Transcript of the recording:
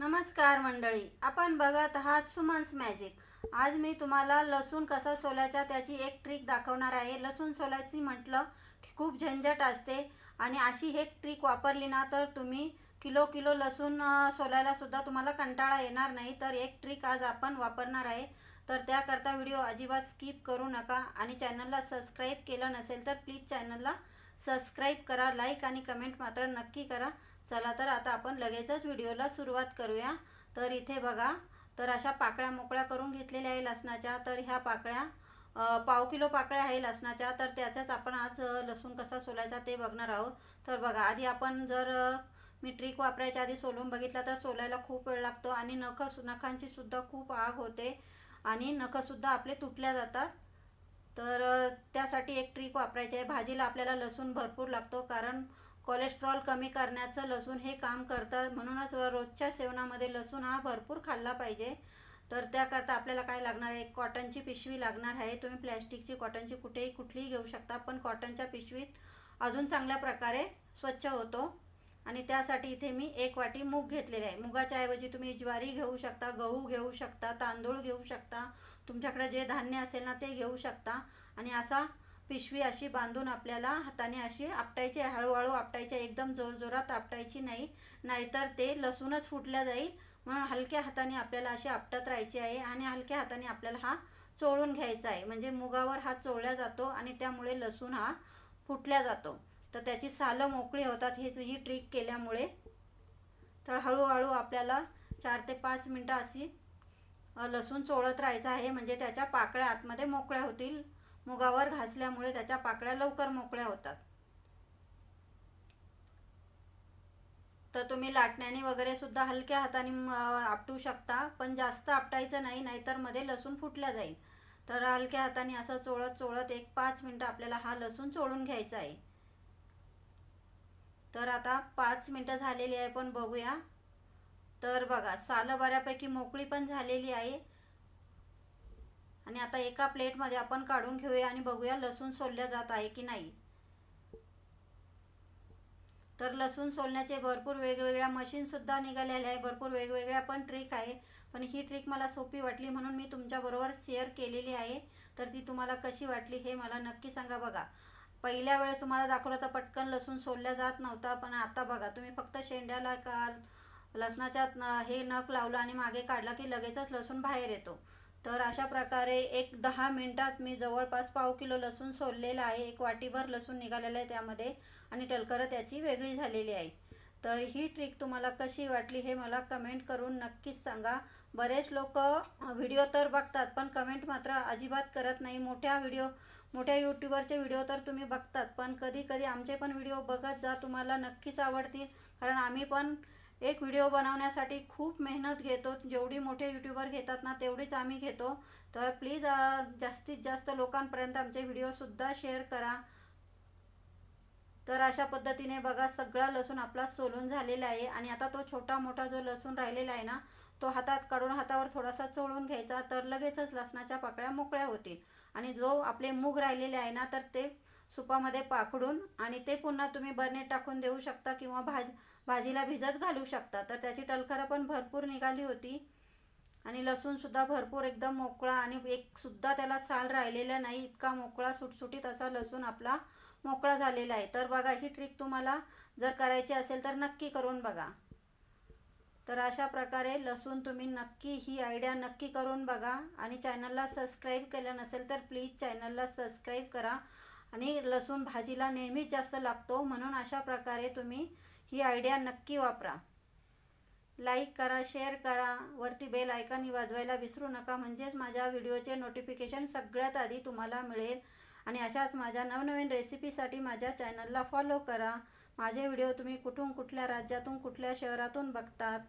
नमस्कार मंडळी आपण बघत आहात सुमन्स मॅजिक. आज मी तुम्हाला लसूण कसा सोलायचा त्याची एक ट्रिक दाखवणार आहे. लसूण सोलायची म्हटलं की खूप झंझट असते आणि अशी एक ट्रिक वापरली ना तर तुम्ही किलो किलो लसूण सोलायलासुद्धा तुम्हाला कंटाळा येणार नाही. तर एक ट्रिक आज आपण वापरणार आहे. तर त्याकरता व्हिडिओ अजिबात स्किप करू नका आणि चॅनलला सबस्क्राईब केलं नसेल तर प्लीज चॅनलला सबस्क्राईब करा लाईक आणि कमेंट मात्र नक्की करा. चला तर आता आपण लगेचच व्हिडिओला सुरुवात करूया. तर इथे बघा तर अशा पाकळ्या मोकळ्या करून घेतलेल्या आहे लसणाच्या. तर ह्या पाकळ्या पाव किलो पाकळ्या आहे लसणाच्या. तर त्याचाच आपण आज लसूण कसा सोलायचा ते बघणार आहोत. तर बघा आधी आपण जर मी ट्रिक वापरायच्या आधी सोलून बघितला तर सोलायला खूप वेळ लागतो आणि नख नखांची सुद्धा खूप आग होते आणि नखसुद्धा आपले तुटल्या जातात. तर त्यासाठी एक ट्रिक वापरायची आहे. भाजीला आपल्याला लसूण भरपूर लागतो कारण कोलेस्ट्रॉल कमी करण्याचं लसूण हे काम करतं. म्हणूनच रोजच्या सेवनामध्ये लसूण हा भरपूर खाल्ला पाहिजे. तर त्याकरता आपल्याला काय लागणार आहे? एक कॉटनची पिशवी लागणार आहे. तुम्ही प्लॅस्टिकची कॉटनची कुठेही कुठलीही घेऊ शकता पण कॉटनच्या पिशवीत अजून चांगल्या प्रकारे स्वच्छ होतो. आणि त्यासाठी इथे मी एक वाटी मूग घेतलेले आहे. मुगाच्या ऐवजी तुम्ही ज्वारी घेऊ शकता गहू घेऊ शकता तांदूळ घेऊ शकता. तुमच्याकडे जे धान्य असेल ना ते घेऊ शकता. आणि असा पिशवी अशी बांधून आपल्याला हाताने अशी आपटायची आहे. हळूहळू आपटायची आहे. एकदम जोरजोरात आपटायची नाही. नाहीतर ते लसूणच फुटल्या जाईल. म्हणून हलक्या हाताने आपल्याला अशी आपटत राहायची आहे आणि हलक्या हाताने आपल्याला हा चोळून घ्यायचा आहे. म्हणजे मुगावर हा चोळला जातो आणि त्यामुळे लसूण हा फुटल्या जातो. तर त्याची सालं मोकळी होतात. ही ही ट्रिक केल्यामुळे तर हळूहळू आपल्याला चार ते पाच मिनटं अशी लसूण चोळत राहायचं आहे. म्हणजे त्याच्या पाकळ्या आतमध्ये मोकळ्या होतील. मुगावर घासल्यामुळे त्याच्या पाकळ्या लवकर मोकळ्या होतात. तर तुम्ही लाटण्याने वगैरे सुद्धा हलक्या हाताने आपटू शकता पण जास्त आपटायचं नाही नाहीतरमध्ये लसूण फुटल्या जाईल. तर हलक्या हाताने असं चोळत चोळत एक पाच मिनटं आपल्याला हा लसूण चोळून घ्यायचा आहे. तर आता पाच मिनटं झालेली आहे पण बघूया. तर बघा सालं बऱ्यापैकी मोकळी पण झालेली आहे. आणि आता एका प्लेटमध्ये आपण काढून घेऊया आणि बघूया लसूण सोलल्या जात आहे की नाही. तर लसूण सोलण्याचे भरपूर वेगवेगळ्या मशीनसुद्धा निघालेल्या आहे भरपूर वेगवेगळ्या पण ट्रिक आहे. पण ही ट्रिक मला सोपी वाटली म्हणून मी तुमच्याबरोबर शेअर केलेली आहे. तर ती तुम्हाला कशी वाटली हे मला नक्की सांगा बघा. पहिल्या वेळेस तुम्हाला दाखवलं तर पटकन लसूण सोलल्या जात नव्हता. पण आता बघा तुम्ही फक्त शेंड्याला का लसणाच्या न- हे नख लावलं आणि मागे काढला की लगेचच लसूण बाहेर येतो. तर अशा प्रकारे एक दहा मिनटात मी जवळपास पाव किलो लसूण सोललेलं आहे. एक वाटीभर लसूण निघालेलं आहे त्यामध्ये आणि टलकरं त्याची वेगळी झालेली आहे. तर ही ट्रिक तुम्हाला कशी वाटली हे मला कमेंट करून नक्कीच सांगा. बरेच लोक व्हिडिओ तर बघतात पण कमेंट मात्र अजिबात करत नाही. मोठ्या व्हिडिओ मोठ्या यूट्यूबरचे व्हिडिओ तर तुम्ही बघतात पण कधी कधी आमचे पण व्हिडिओ बघत जा तुम्हाला नक्कीच आवडतील. कारण आम्ही पण एक व्हिडिओ बनवण्यासाठी खूप मेहनत घेतो. जेवढी मोठे यूट्यूबर घेतात ना तेवढीच आम्ही घेतो. तर प्लीज जास्तीत जास्त लोकांपर्यंत आमचे व्हिडिओसुद्धा शेअर करा. तर अशा पद्धतीने बघा सगळा लसूण आपला सोलून झालेला आहे. आणि आता तो छोटा मोठा जो लसूण राहिलेला आहे ना तो हातात काढून हातावर थोडासा चोळून घ्यायचा. तर लगेचच लसणाच्या पाकळ्या मोकळ्या होतील. आणि जो आपले मूग राहिलेले आहे ना तर ते सुपामध्ये पाकडून आणि ते पुन्हा तुम्ही बरणे टाकून देऊ शकता किंवा भाज भाजीला भिजत घालू शकता. तर त्याची टलखरं पण भरपूर निघाली होती. आणि लसूणसुद्धा भरपूर एकदम मोकळा आणि एक सुद्धा त्याला साल राहिलेला नाही. इतका मोकळा सुटसुटीत असा लसूण आपला मोकळा झालेला आहे. तर बघा ही ट्रिक तुम्हाला जर करायची असेल तर नक्की करून बघा. तर अशा प्रकारे लसूण तुम्ही नक्की ही आयडिया नक्की करून बघा. आणि चॅनलला सबस्क्राईब केलं नसेल तर प्लीज चॅनलला सबस्क्राईब करा. आणि लसूण भाजीला नेहमीच जास्त लागतो म्हणून अशा प्रकारे तुम्ही ही आयडिया नक्की वापरा. लाईक करा शेअर करा वरती बेल आयकॉन वाजवायला विसरू नका. म्हणजेच माझ्या व्हिडिओचे नोटिफिकेशन सगळ्यात आधी तुम्हाला मिळेल. आणि अशाच माझ्या नवनवीन रेसिपीसाठी माझ्या चॅनलला फॉलो करा. माझे व्हिडिओ तुम्ही कुठून कुठल्या राज्यातून कुठल्या शहरातून बघतात?